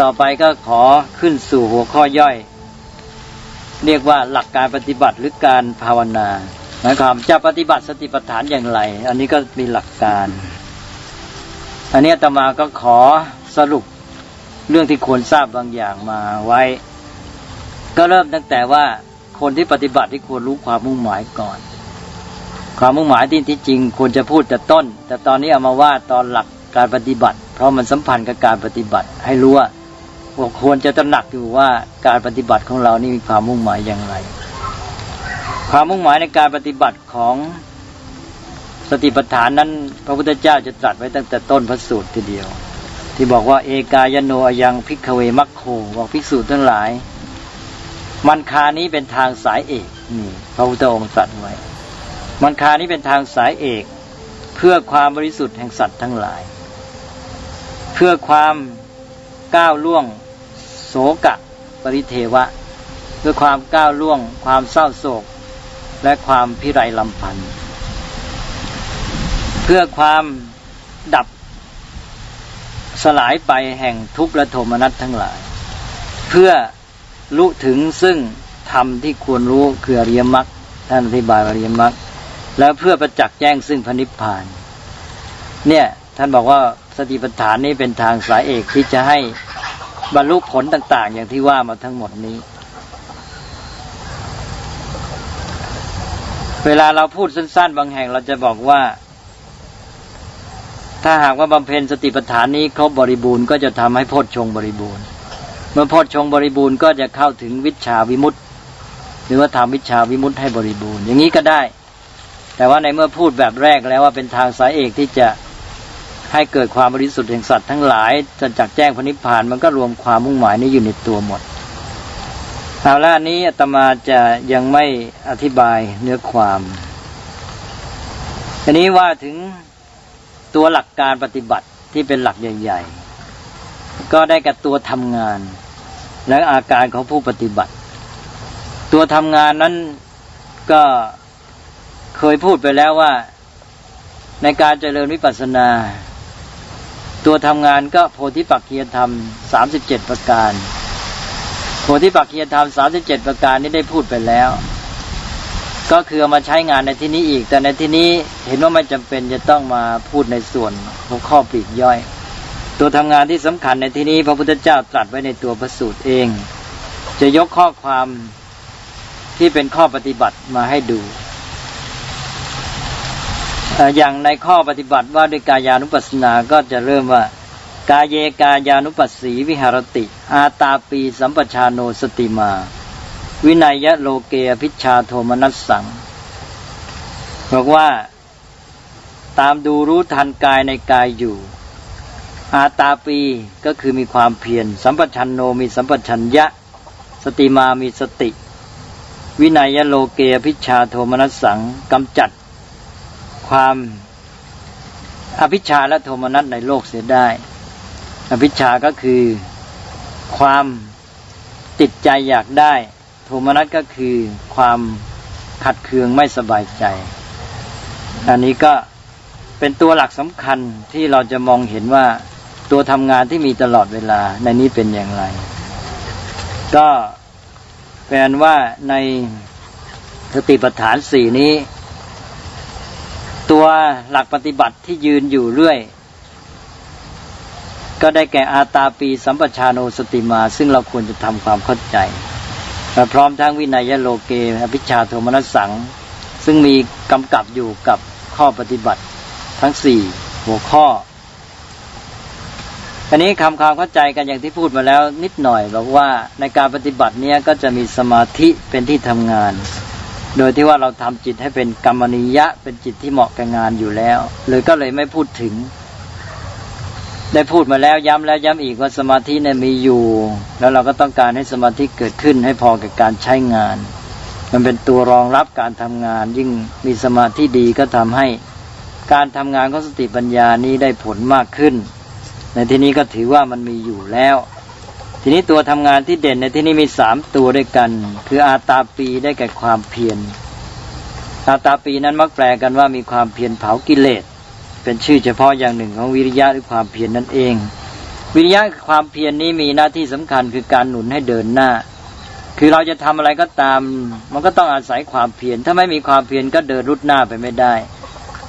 ต่อไปก็ขอขึ้นสู่หัวข้อย่อย เรียกว่าหลักการปฏิบัติหรือการภาวนาหมายความจะปฏิบัติสติปัฏฐานอย่างไร อันนี้ก็มีหลักการ อันนี้ตมาก็ขอสรุปเรื่องที่ควรทราบบางอย่างมาไว้ ก็เริ่มตั้งแต่ว่าคนที่ปฏิบัติที่ควรรู้ความมุ่งหมายก่อน ความมุ่งหมายที่ที่จริงควรจะพูดแต่ต้น แต่ตอนนี้เอามาว่าตอนหลักการปฏิบัติ เพราะมันสัมพันธ์กับการปฏิบัติ ให้รู้ว่า ควรจะตระหนักอยู่ว่าการปฏิบัติของเรานี่มีความมุ่งหมายอย่างไร ความมุ่งหมายในการปฏิบัติของสติปัฏฐานนั้น พระพุทธเจ้าจะตรัสไว้ตั้งแต่ต้นพระสูตรทีเดียว ที่บอกว่าเอกายโนยังพิกเวมัคโคบอกภิกษุทั้งหลาย มันคานี้เป็นทางสายเอกนี่พระพุทธองค์ตรัสไว้ มันคานี้เป็นทางสายเอกเพื่อความบริสุทธิ์แห่งสัตว์ทั้งหลาย เพื่อความก้าวล่วง สกะ ปริเทวะเพื่อความก้าวล่วง ความเศร้าโศก และความพิไรลำพันธ์เพื่อความดับสลายไปแห่งทุกข์และโทมนัสทั้งหลาย เพื่อรู้ถึงซึ่งธรรมที่ควรรู้คืออริยมรรคท่านอธิบายอริยมรรคแล้วเพื่อประจักษ์แจ้งซึ่งพระนิพพาน เนี่ย ท่านบอกว่าสติปัฏฐานนี้เป็นทางสายเอกที่จะให้ บรรลุผลต่าง ๆ อย่างที่ว่ามาทั้งหมดนี้ เวลาเราพูดสั้น ๆ บางแห่งเราจะบอกว่า ถ้าหากว่าบำเพ็ญสติปัฏฐานนี้ครบบริบูรณ์ก็จะทำให้โพชฌงบริบูรณ์ เมื่อโพชฌงบริบูรณ์ก็จะเข้าถึงวิชาวิมุตติ หรือว่าทำวิชาวิมุตติให้บริบูรณ์ อย่างนี้ก็ได้ แต่ว่าในเมื่อพูดแบบแรกแล้วว่าเป็นทางสายเอกที่จะ ให้เกิดความบริสุทธิ์แห่งสัตว์ทั้งหลายจะจักแจ้งพระนิพพานมันก็รวมความมุ่งหมายนี้อยู่ในตัวหมดเอาละอันนี้อาตมาจะยังไม่อธิบายเนื้อความอันนี้ว่าถึงตัวหลักการปฏิบัติที่เป็นหลักใหญ่ๆ ก็ได้กับตัวทำงาน และอาการของผู้ปฏิบัติ ตัวทำงานนั้นก็เคยพูดไปแล้วว่า ในการเจริญวิปัสสนา ตัวทำงานก็โพธิปักขียธรรมสามสิบเจ็ดประการ โพธิปักขียธรรมสามสิบเจ็ดประการนี้ได้พูดไปแล้ว ก็คือเอามาใช้งานในที่นี้อีก แต่ในที่นี้เห็นว่าไม่จำเป็นจะต้องมาพูดในส่วนของข้อปลีกย่อย ตัวทำงานที่สำคัญในที่นี้ พระพุทธเจ้าตรัสไว้ในตัวพระสูตรเอง จะยกข้อความที่เป็นข้อปฏิบัติมาให้ดู อย่างในข้อปฏิบัติว่าด้วยกายานุปัสสนาก็จะเริ่มว่า กายเยกายานุปัสสีวิหารติ อาตาปีสัมปชาโนสติมา วินัยยะโลเกอภิชาโทมนัสสังบอกว่า ตามดูรู้ทันกายในกายอยู่ อาตาปีก็คือมีความเพียรสัมปชันโนมีสัมปชัญญะ สติมามีสติ วินัยยะโลเกอภิชชาโทมนัสสังกำจัด ความอภิชาและโทมนัสในโลกเสียได้ อภิชาก็คือความติดใจอยากได้ โทมนัสก็คือความขัดเคืองไม่สบายใจ อันนี้ก็เป็นตัวหลักสำคัญที่เราจะมองเห็นว่าตัวทำงานที่มีตลอดเวลาในนี้เป็นอย่างไร ก็แปลว่าในสติปัฏฐานสี่นี้ ตัวหลักปฏิบัติที่ยืนอยู่เรื่อย ก็ได้แก่อาตาปีสัมปชาโนสติมา ซึ่งเราควรจะทำความเข้าใจและพร้อมทั้งวินัยโลเกอภิชาโทมนัสสัง ซึ่งมีกำกับอยู่กับข้อปฏิบัติทั้งสี่หัวข้ออันนี้คำความเข้าใจกันอย่างที่พูดมาแล้วนิดหน่อยบอกว่าในการปฏิบัติเนี้ยก็จะมีสมาธิเป็นที่ทำงาน โดยที่ว่าเราทำจิตให้เป็นกรรมนิยะ เป็นจิตที่เหมาะกับงานอยู่แล้วเลยก็เลยไม่พูดถึง ได้พูดมาแล้วย้ำแล้วย้ำอีกว่าสมาธิเนี่ยมีอยู่ แล้วเราก็ต้องการให้สมาธิเกิดขึ้นให้พอกับการใช้งาน มันเป็นตัวรองรับการทำงาน ยิ่งมีสมาธิดีก็ทำให้การทำงานของสติปัญญานี้ได้ผลมากขึ้น ในที่นี้ก็ถือว่ามันมีอยู่แล้ว ทีนี้ตัวทำงานที่เด่นในที่นี้มีสามตัวด้วยกัน คืออาตาปีได้แก่ความเพียรอาตาปีนั้นมักแปลกันว่ามีความเพียรเผากิเลส เป็นชื่อเฉพาะอย่างหนึ่งของวิริยะหรือความเพียรนนั่นเอง วิริยะความเพียรนี้มีหน้าที่สำคัญคือการหนุนให้เดินหน้า คือเราจะทำอะไรก็ตาม มันก็ต้องอาศัยความเพียรถ้าไม่มีความเพียรก็เดินรุดหน้าไปไม่ได้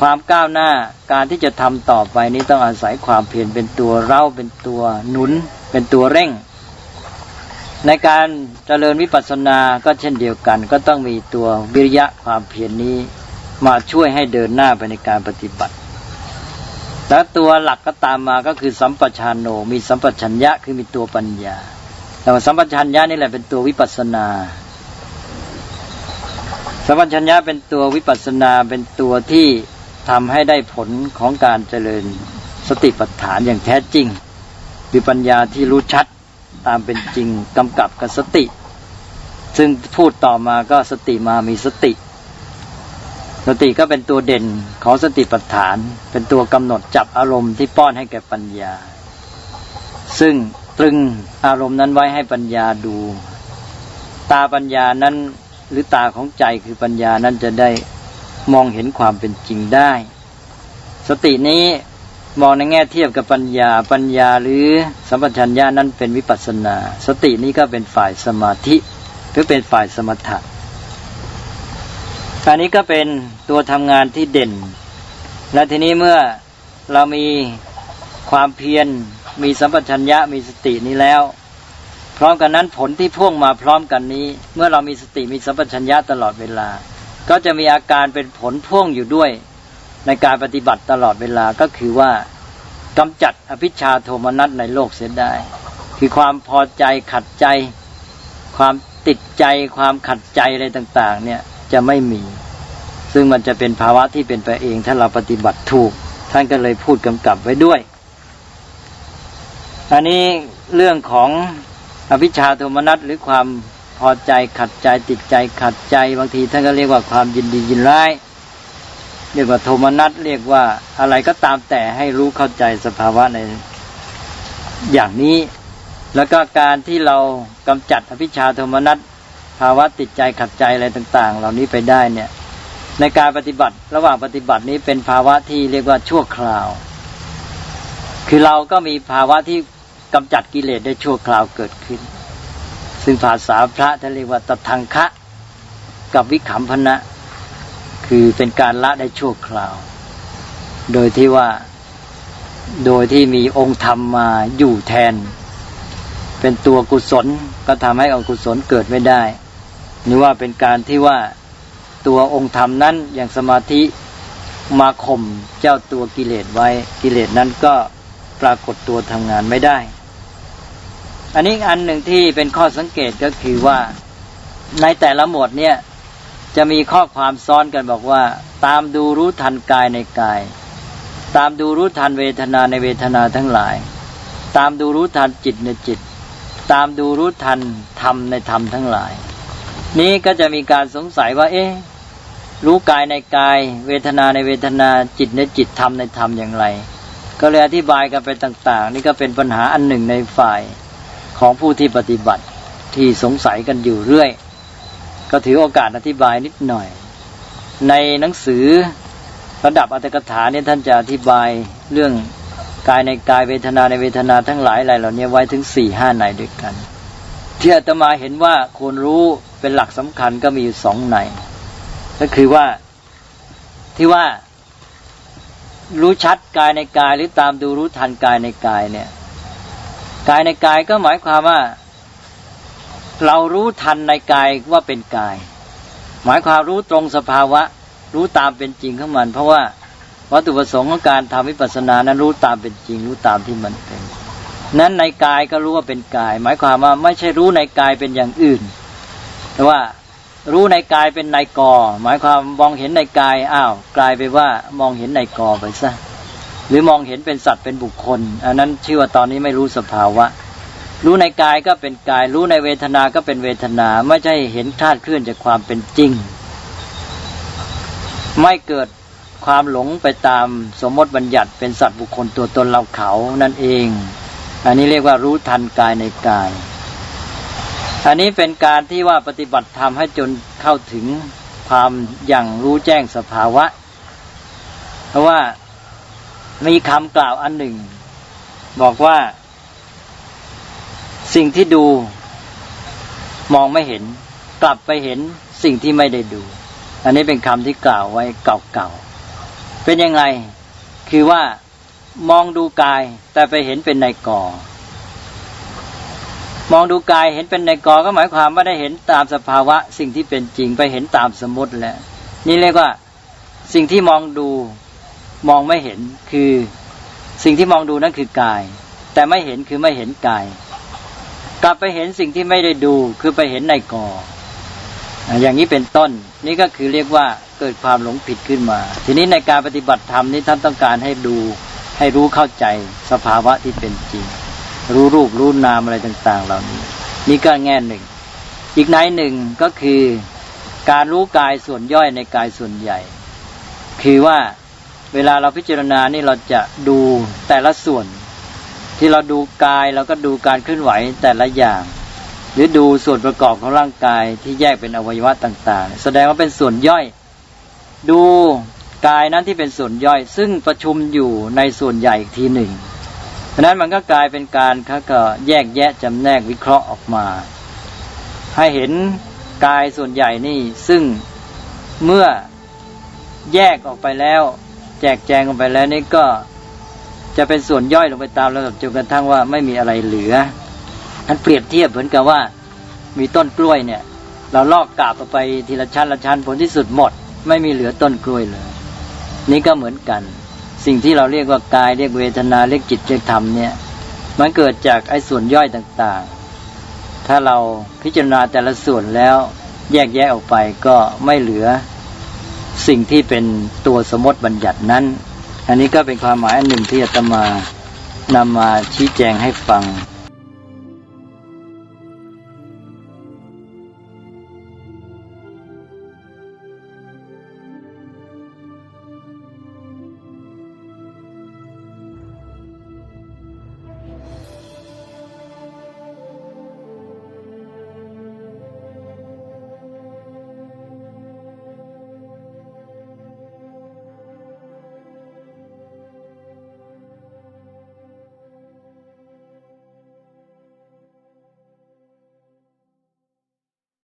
ความก้าวหน้าการที่จะทำต่อไปนี้ต้องอาศัยความเพียรเป็นตัวเร่าเป็นตัวหนุน เป็นตัวเร่ง ในการเจริญวิปัสสนาก็เช่นเดียวกัน ก็ต้องมีตัววิริยะความเพียรนนี้มาช่วยให้เดินหน้าไปในการปฏิบัติ แล้วตัวหลักก็ตามมาก็คือสัมปชานโนมีสัมปชัญญะคือมีตัวปัญญาแต่ว่าสัมปชัญญะนี่แหละเป็นตัววิปัสสนา สัมปชัญญะเป็นตัววิปัสสนาเป็นตัวที่ทำให้ได้ผลของการเจริญสติปัฏฐานอย่างแท้จริงคือปัญญาที่รู้ชัด ตามเป็นจริงกำกับกับสติ ซึ่งพูดต่อมาก็สติมามีสติ สติก็เป็นตัวเด่นของสติปัฏฐาน เป็นตัวกำหนดจับอารมณ์ที่ป้อนให้แก่ปัญญา ซึ่งตรึงอารมณ์นั้นไว้ให้ปัญญาดู ตาปัญญานั้นหรือตาของใจคือปัญญานั้นจะได้มองเห็นความเป็นจริงได้ สตินี้ มองในแง่เทียบกับปัญญาปัญญาหรือสัมปชัญญะนั้นเป็นวิปัสสนา สตินี้ก็เป็นฝ่ายสมาธิหรือเป็นฝ่ายสมถะอันนี้ก็เป็นตัวทำงานที่เด่น และทีนี้เมื่อเรามีความเพียรมีสัมปชัญญะมีสตินี้แล้ว พร้อมกันนั้นผลที่พ่วงมาพร้อมกันนี้ เมื่อเรามีสติมีสัมปชัญญะตลอดเวลา ก็จะมีอาการเป็นผลพ่วงอยู่ด้วย ในการปฏิบัติตลอดเวลาก็คือว่ากำจัดอภิชาโทมนัสในโลกเสียได้ คือความพอใจขัดใจ ความติดใจความขัดใจอะไรต่าง ๆ เนี่ยจะไม่มี ซึ่งมันจะเป็นภาวะที่เป็นไปเอง ถ้าเราปฏิบัติถูก ท่านก็เลยพูดกำกับไว้ด้วย อันนี้เรื่องของอภิชาโทมนัสหรือความพอใจขัดใจติดใจขัดใจ บางทีท่านก็เรียกว่าความยินดียินร้าย เรียกว่าโทมนัสเรียกว่าอะไรก็ตามแต่ให้รู้เข้าใจสภาวะในอย่างนี้ แล้วก็การที่เรากำจัดอภิชาโทมนัสภาวะติดใจขัดใจอะไรต่าง ๆ เหล่านี้ไปได้เนี่ย ในการปฏิบัติระหว่างปฏิบัตินี้เป็นภาวะที่เรียกว่าชั่วคราว คือเราก็มีภาวะที่กำจัดกิเลสได้ชั่วคราวเกิดขึ้น ซึ่งภาษาพระท่านเรียกว่าตทังคะกับวิขำพนะ คือเป็นการละได้ชั่วคราว โดยที่ว่าโดยที่มีองค์ธรรมมาอยู่แทน เป็นตัวกุศลก็ทำให้อกุศลเกิดไม่ได้หรือว่าเป็นการที่ว่าตัวองค์ธรรมนั้นอย่างสมาธิมาข่มเจ้าตัวกิเลสไว้กิเลสนั้นก็ปรากฏตัวทำงานไม่ได้ อันนี้อันหนึ่งที่เป็นข้อสังเกตก็คือว่าในแต่ละหมวดเนี่ย จะมีข้อความซ้อนกันบอกว่า ตามดูรู้ทันกายในกาย ตามดูรู้ทันเวทนาในเวทนาทั้งหลาย ตามดูรู้ทันจิตในจิต ตามดูรู้ทันธรรมในธรรมทั้งหลาย นี้ก็จะมีการสงสัยว่า เอ๊ะรู้กายในกาย เวทนาในเวทนาจิตในจิตธรรมในธรรมอย่างไร ก็เลยอธิบายกันไปต่าง ๆ นี่ก็เป็นปัญหาอันหนึ่งในฝ่ายของผู้ที่ปฏิบัติที่สงสัยกันอยู่เรื่อย ก็ถือโอกาสอธิบายนิดหน่อย ในหนังสือระดับอัตถกถาเนี่ยท่านจะอธิบายเรื่องกายในกายเวทนาในเวทนาทั้งหลายอะไรเหล่านี้ไว้ถึงสี่ห้าในด้วยกัน ที่อาตมาเห็นว่าควรรู้เป็นหลักสำคัญก็มีอยู่สองในก็คือว่าที่ว่า รู้ชัดกายในกายหรือตามดูรู้ทันกายในกายเนี่ย กายในกายก็หมายความว่า เรารู้ทันในกายว่าเป็นกาย หมายความรู้ตรงสภาวะ รู้ตามเป็นจริงของมัน เพราะว่าวัตถุประสงค์ของการทำวิปัสสนานั้นรู้ตามเป็นจริง รู้ตามที่มันเป็น นั้นในกายก็รู้ว่าเป็นกาย หมายความว่าไม่ใช่รู้ในกายเป็นอย่างอื่น แต่ว่ารู้ในกายเป็นในกอ หมายความมองเห็นในกายอ้าวกลายไปว่ามองเห็นในกอไปซะหรือมองเห็นเป็นสัตว์เป็นบุคคล อันนั้นชื่อว่าตอนนี้ไม่รู้สภาวะ รู้ในกายก็เป็นกาย รู้ในเวทนาก็เป็นเวทนา ไม่ใช่เห็นคลาดเคลื่อนจากความเป็นจริง ไม่เกิดความหลงไปตามสมมติบัญญัติเป็นสัตว์บุคคลตัวตนเราเขานั่นเอง อันนี้เรียกว่ารู้ทันกายในกาย อันนี้เป็นการที่ว่าปฏิบัติธรรมให้จนเข้าถึงความอย่างรู้แจ้งสภาวะ เพราะว่ามีคำกล่าวอันหนึ่งบอกว่า สิ่งที่ดูมองไม่เห็น กลับไปเห็นสิ่งที่ไม่ได้ดู อันนี้เป็นคำที่กล่าวไว้เก่าๆ เป็นยังไง คือว่ามองดูกายแต่ไปเห็นเป็นในกอ มองดูกายเห็นเป็นในกอก็หมายความว่าได้เห็นตามสภาวะ สิ่งที่เป็นจริงไปเห็นตามสมมติแล้ว นี่เรียกว่าสิ่งที่มองดูมองไม่เห็นคือ สิ่งที่มองดูนั่นคือกาย แต่ไม่เห็นคือไม่เห็นกาย กลับไปเห็นสิ่งที่ไม่ได้ดูคือไปเห็นในกออะอย่างนี้เป็นต้น นี่ก็คือเรียกว่าเกิดความหลงผิดขึ้นมา ทีนี้ในการปฏิบัติธรรมนี้ท่านต้องการให้ดูให้รู้เข้าใจสภาวะที่เป็นจริง รู้รูปรู้นามอะไรต่าง ๆ เหล่านี้ นี่ก็แง่หนึ่ง อีกในหนึ่งก็คือการรู้กายส่วนย่อยในกายส่วนใหญ่ คือว่าเวลาเราพิจารณานี่เราจะดูแต่ละส่วน ที่เราดูกายเราก็ดูการเคลื่อนไหวแต่ละอย่าง หรือดูส่วนประกอบของร่างกายที่แยกเป็นอวัยวะต่างๆ แสดงว่าเป็นส่วนย่อย ดูกายนั้นที่เป็นส่วนย่อย ซึ่งประชุมอยู่ในส่วนใหญ่อีกทีหนึ่งเพราะนั้นมันก็กลายเป็นการเขาก็แยกแยะจำแนกวิเคราะห์ออกมา ให้เห็นกายส่วนใหญ่นี่ซึ่งเมื่อแยกออกไปแล้ว แจกแจงออกไปแล้วนี่ก็ จะเป็นส่วนย่อยลงไปตามระดับจนกระทั่งว่าไม่มีอะไรเหลืออันเปรียบเทียบเหมือนกับว่ามีต้นกล้วยเนี่ย เราลอกกาบออกไปทีละชั้นละชั้นผลที่สุดหมด ไม่มีเหลือต้นกล้วยเลย นี่ก็เหมือนกัน สิ่งที่เราเรียกว่ากายเรียกเวทนาเรียกจิตเรียกธรรมเนี่ย มันเกิดจากไอ้ส่วนย่อยต่างๆ ถ้าเราพิจารณาแต่ละส่วนแล้วแยกแยะออกไปก็ไม่เหลือสิ่งที่เป็นตัวสมมติบัญญัตินั้น อันนี้ก็เป็นความหมายอันหนึ่งที่อาตมานำมาชี้แจงให้ฟัง